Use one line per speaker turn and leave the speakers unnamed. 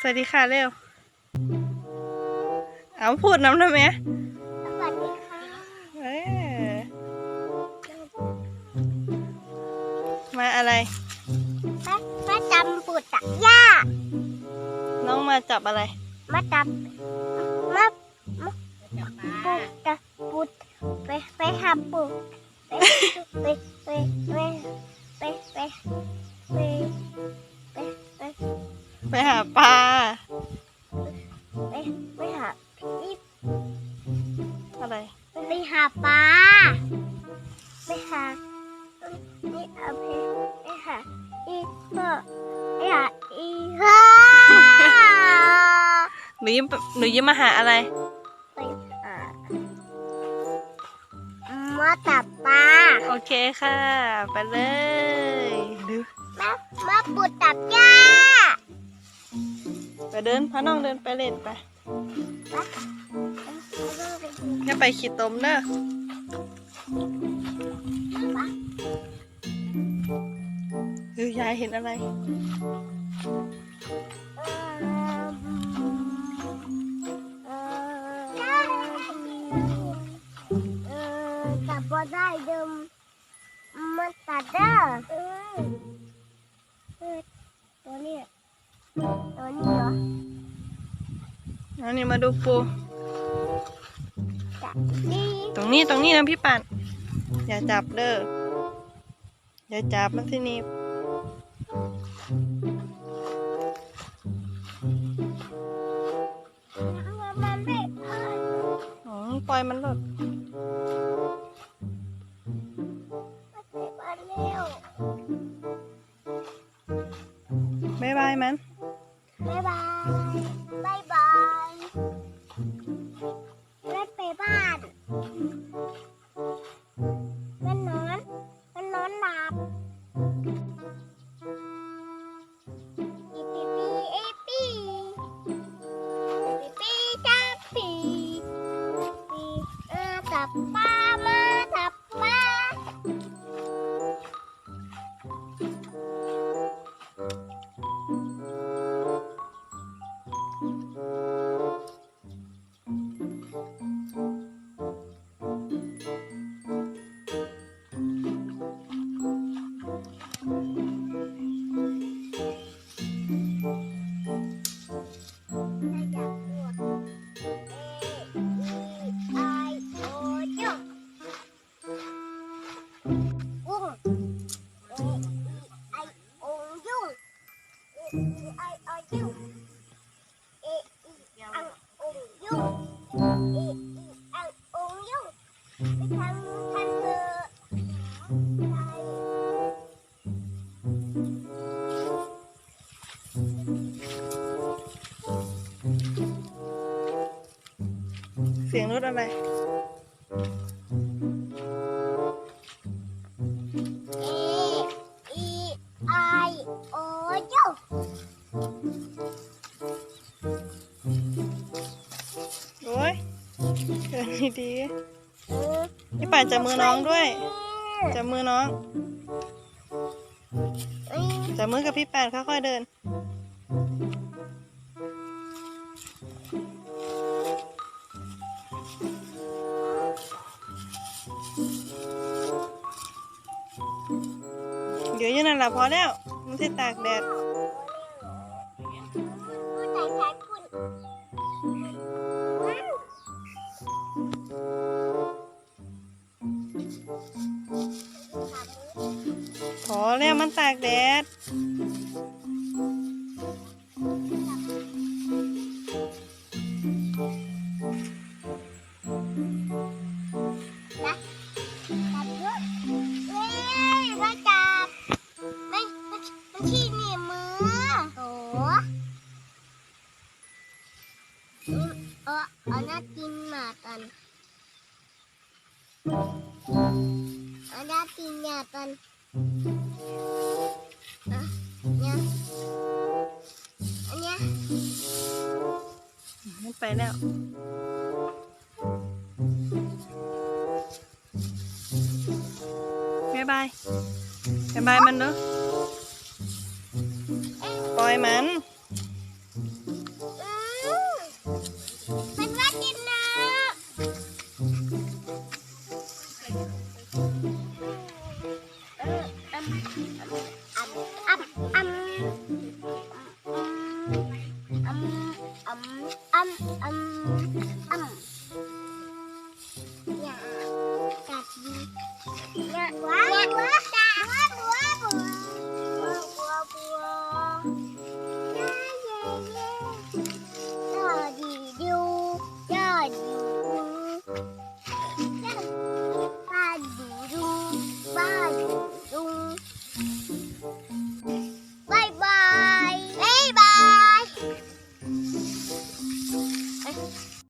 สวัสดีค่ะเร็ว เอาพูดน้ำได้ไหม
สวัสดีค่ะ
เออมาอะไร
แม่แม่จำปูตักย่า
น้องมาจับอะไร
มาจำมามาปูตะปูไปไปหาปูไป ไปไป
หา
อี
อะไร
ไปหาปลาไปหานี่เอาไปไปหาอีพ่อไปหาอีพ่อ
หนูยิ้มหนูยิ้มมาหาอะไร
ไปหามาตับปลา
โอเคค่ะ ไปเลยดู
มามาปุดตับหญ้า
ไปเดินพาน้องเดินไปเล่นไป อย่าไปขีดตมเด้อคือยายเห็นอะไร
เอา
นี่มาดูปู
จับดี
ตรงนี้ตรงนี้นะพี่ปันอย่าจับเด้อ อย่าจับมันที่นี่
มันไม่
อ๋อปล่อยมันหลด
มันเร็ว
บายบายมัน
บ๊ายบายบ๊ายบายเล่นไปบ้านเล่นนอนเล่นนอนหลับปีปีปีเอปีปีปีจ้าปีปีเออจับปลาม เสี
ยงรถอะไร
A E I O U
โอ้ยเดินดี
เออ
ๆพี่ป่านจับมือน้องด้วย จับมือน้อง
เอ้ย
จับมือกับพี่ป่านค่อยๆเดิน เดี๋ยวอยันนั่นแหละพอแล้ว มันที่ตากแดดพอแล้วมันตากแดด
จั Anatin natin. Anatin natin. Ah, nya. Anya. มัน
ไปแล้ว Bye bye. Bye
bye mình nữa. Bye mình. Wow. wow.